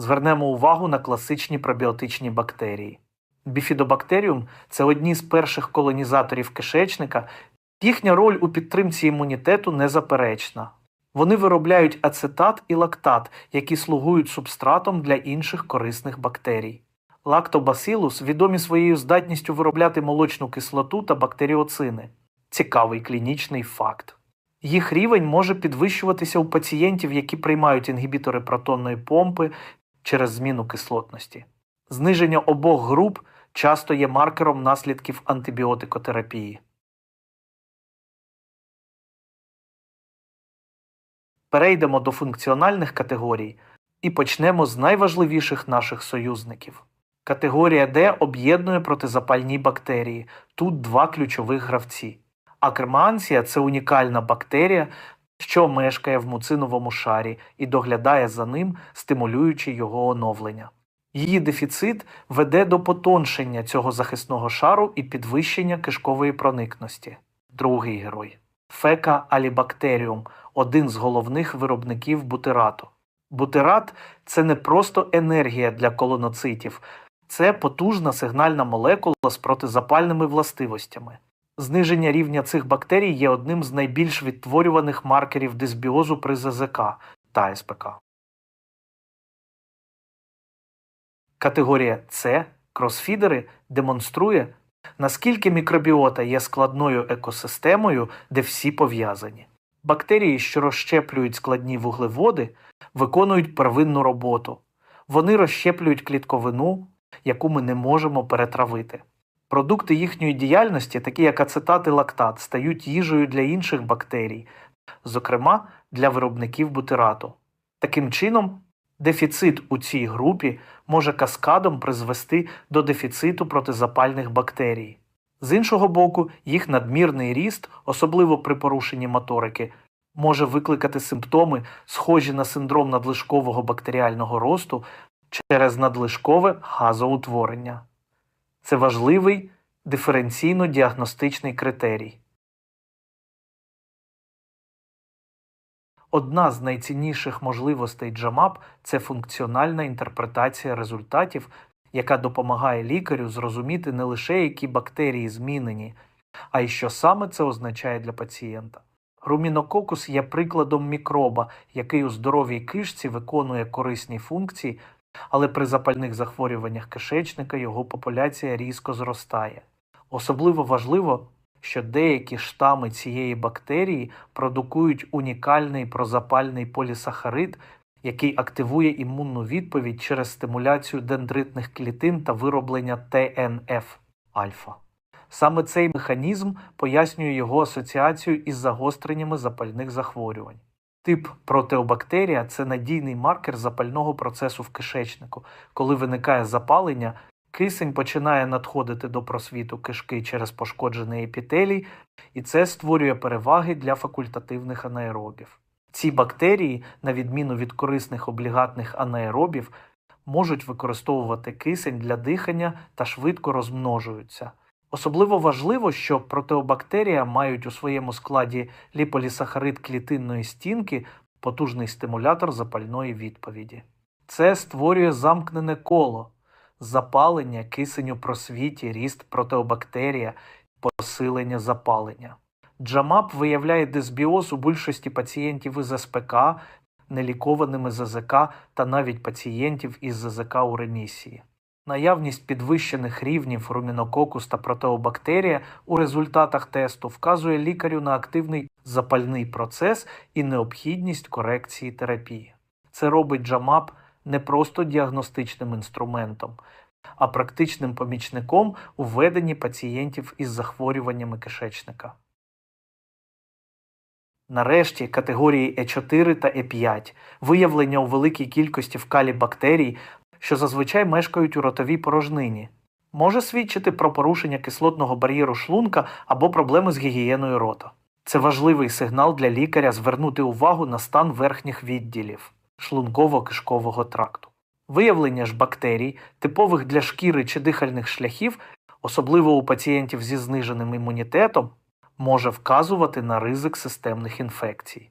Звернемо увагу на класичні пробіотичні бактерії. Біфідобактеріум це одні з перших колонізаторів кишечника. Їхня роль у підтримці імунітету незаперечна. Вони виробляють ацетат і лактат, які слугують субстратом для інших корисних бактерій. Лактобасилус відомі своєю здатністю виробляти молочну кислоту та бактеріоцини. Цікавий клінічний факт. Їх рівень може підвищуватися у пацієнтів, які приймають інгібітори протонної помпи через зміну кислотності. Зниження обох груп часто є маркером наслідків антибіотикотерапії. Перейдемо до функціональних категорій і почнемо з найважливіших наших союзників. Категорія Д об'єднує протизапальні бактерії. Тут два ключових гравці. Акерманція це унікальна бактерія, що мешкає в муциновому шарі і доглядає за ним, стимулюючи його оновлення. Її дефіцит веде до потоншення цього захисного шару і підвищення кишкової проникності. Другий герой фека алібактеріум один з головних виробників бутирату. Бутират це не просто енергія для колоноцитів, це потужна сигнальна молекула з протизапальними властивостями. Зниження рівня цих бактерій є одним з найбільш відтворюваних маркерів дисбіозу при ЗЗК та СПК. Категорія С кросфідери демонструє, наскільки мікробіота є складною екосистемою, де всі пов'язані. Бактерії, що розщеплюють складні вуглеводи, виконують первинну роботу. Вони розщеплюють клітковину, яку ми не можемо перетравити. Продукти їхньої діяльності, такі як ацетат і лактат, стають їжею для інших бактерій, зокрема для виробників бутирату. Таким чином, дефіцит у цій групі може каскадом призвести до дефіциту протизапальних бактерій. З іншого боку, їх надмірний ріст, особливо при порушенні моторики, може викликати симптоми, схожі на синдром надлишкового бактеріального росту через надлишкове газоутворення. Це важливий диференційно-діагностичний критерій. Одна з найцінніших можливостей JAMAP – це функціональна інтерпретація результатів, яка допомагає лікарю зрозуміти не лише які бактерії змінені, а й що саме це означає для пацієнта. Румінококус є прикладом мікроба, який у здоровій кишці виконує корисні функції, але при запальних захворюваннях кишечника його популяція різко зростає. Особливо важливо, що деякі штами цієї бактерії продукують унікальний прозапальний полісахарид, який активує імунну відповідь через стимуляцію дендритних клітин та вироблення ТНФ альфа. Саме цей механізм пояснює його асоціацію із загостреннями запальних захворювань. Тип протеобактерія це надійний маркер запального процесу в кишечнику. Коли виникає запалення, кисень починає надходити до просвіту кишки через пошкоджений епітелій, і це створює переваги для факультативних анаеробів. Ці бактерії, на відміну від корисних облігатних анаеробів, можуть використовувати кисень для дихання та швидко розмножуються. Особливо важливо, що протеобактерія мають у своєму складі ліполісахарид клітинної стінки, потужний стимулятор запальної відповіді. Це створює замкнене коло, запалення, кисень у просвіті, ріст протеобактерія, посилення запалення. Джамап виявляє дисбіоз у більшості пацієнтів із СПК, нелікованими ЗЗК та навіть пацієнтів із ЗЗК у ремісії. Наявність підвищених рівнів румінококус та протеобактерія у результатах тесту вказує лікарю на активний запальний процес і необхідність корекції терапії. Це робить джамап не просто діагностичним інструментом, а практичним помічником у веденні пацієнтів із захворюваннями кишечника. Нарешті категорії Е4 та Е5 виявлення у великій кількості в калі бактерій що зазвичай мешкають у ротовій порожнині, може свідчити про порушення кислотного бар'єру шлунка або проблеми з гігієною рота. Це важливий сигнал для лікаря звернути увагу на стан верхніх відділів шлунково-кишкового тракту. Виявлення ж бактерій, типових для шкіри чи дихальних шляхів, особливо у пацієнтів зі зниженим імунітетом, може вказувати на ризик системних інфекцій.